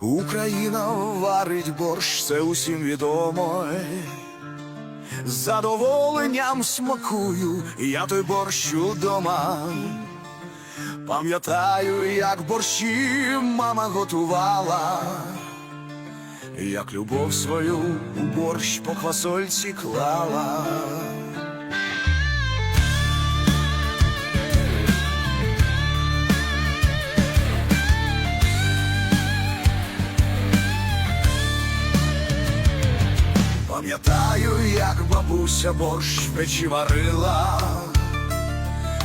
Україна варить борщ, це усім відомо. З задоволенням смакую я той борщ удома. Пам'ятаю, як борщі мама готувала, як любов свою у борщ по квасольці клала. Пам'ятаю, як бабуся борщ печі варила,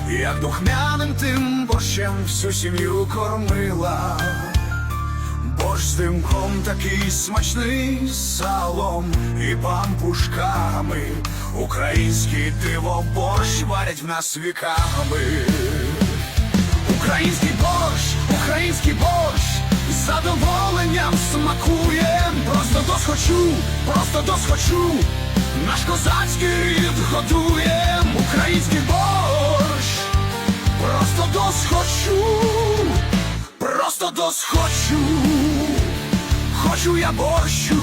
як духмяним тим борщем всю сім'ю кормила. Борщ з димком такий смачний салом і пампушками. Український диво борщ варять в нас віками. Український борщ, український борщ, задоволенням смакує. Просто досхочу, просто досхочу, наш козацький рід годує. Український борщ, просто досхочу, просто досхочу, хочу я борщу.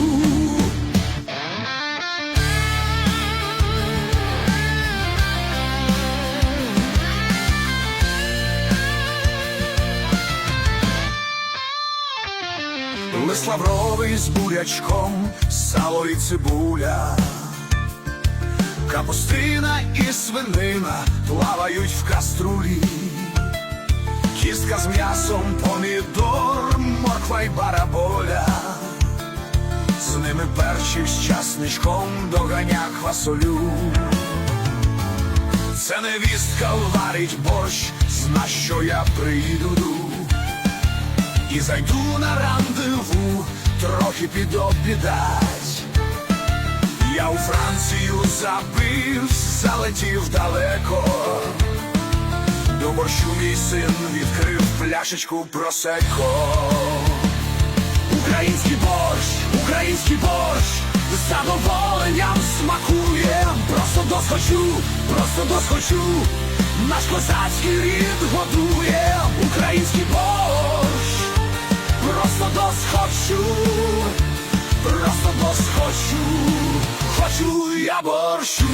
Лист лавровий з бурячком, сало і цибуля, капустина і свинина плавають в каструлі, кістка з м'ясом, помідор, морква й бараболя, з ними перчик з часничком доганя квасолю. Це невістка варить борщ, зна, що я прийду. І зайду на рандеву, трохи підобідать. Я у Францію забив, залетів далеко. До борщу мій син відкрив пляшечку просеко. Український борщ, український борщ, з задоволенням смакує. Просто досхочу, просто досхочу, наш козацький рід годує. Український борщ, просто досхочу, просто досхочу, хочу я борщу.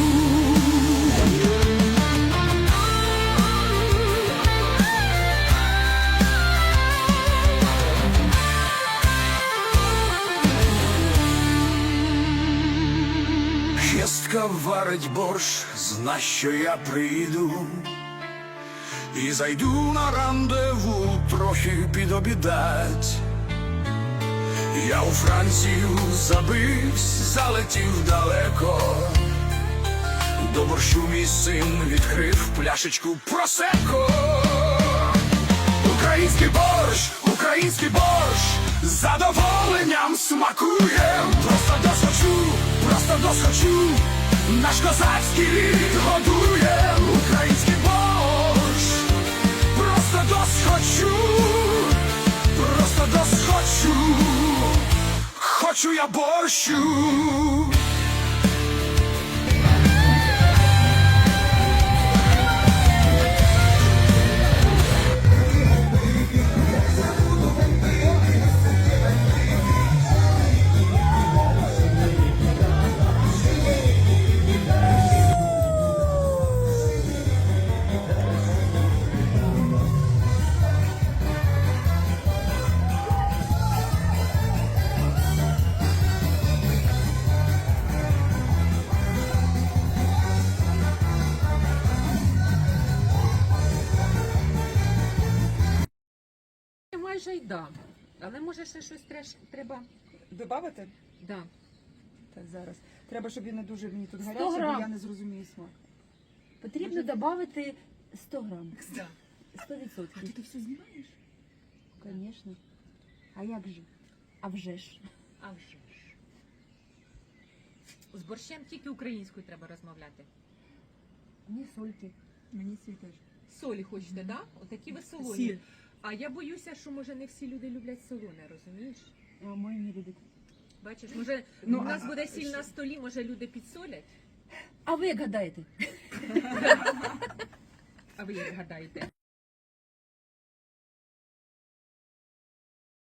Хистка варить борщ, зна, що я прийду. І зайду на рандеву трохи підобідать. Я у Францію забивсь, залетів далеко. До борщу мій син відкрив пляшечку просеко. Український борщ, український борщ, з задоволенням смакує. Просто досхочу, просто досхочу, наш козацький рід годує. Український борщ, хочу я борщу. Майже й дам. Але може ще щось треш- треба. Добавити? Да. Так, зараз. Треба, щоб він не дуже мені тут 100 гарячий, бо грам. я не зрозумію смак. Потрібно додати 100 грам. Да. 100%. А ти все знімаєш? Звісно. А як же? А вже ж. А вже ж. З борщем тільки українською треба розмовляти. Ні сольки. Мені теж. Солі хочете, так? Да? Отакі ви солоні. Сіль. А я боюся, що може не всі люди люблять солоне, розумієш? А мої не люблять. Бачиш, може Ну, у нас а- буде сіль на столі, може люди підсолять. А ви як гадаєте? А ви як гадаєте?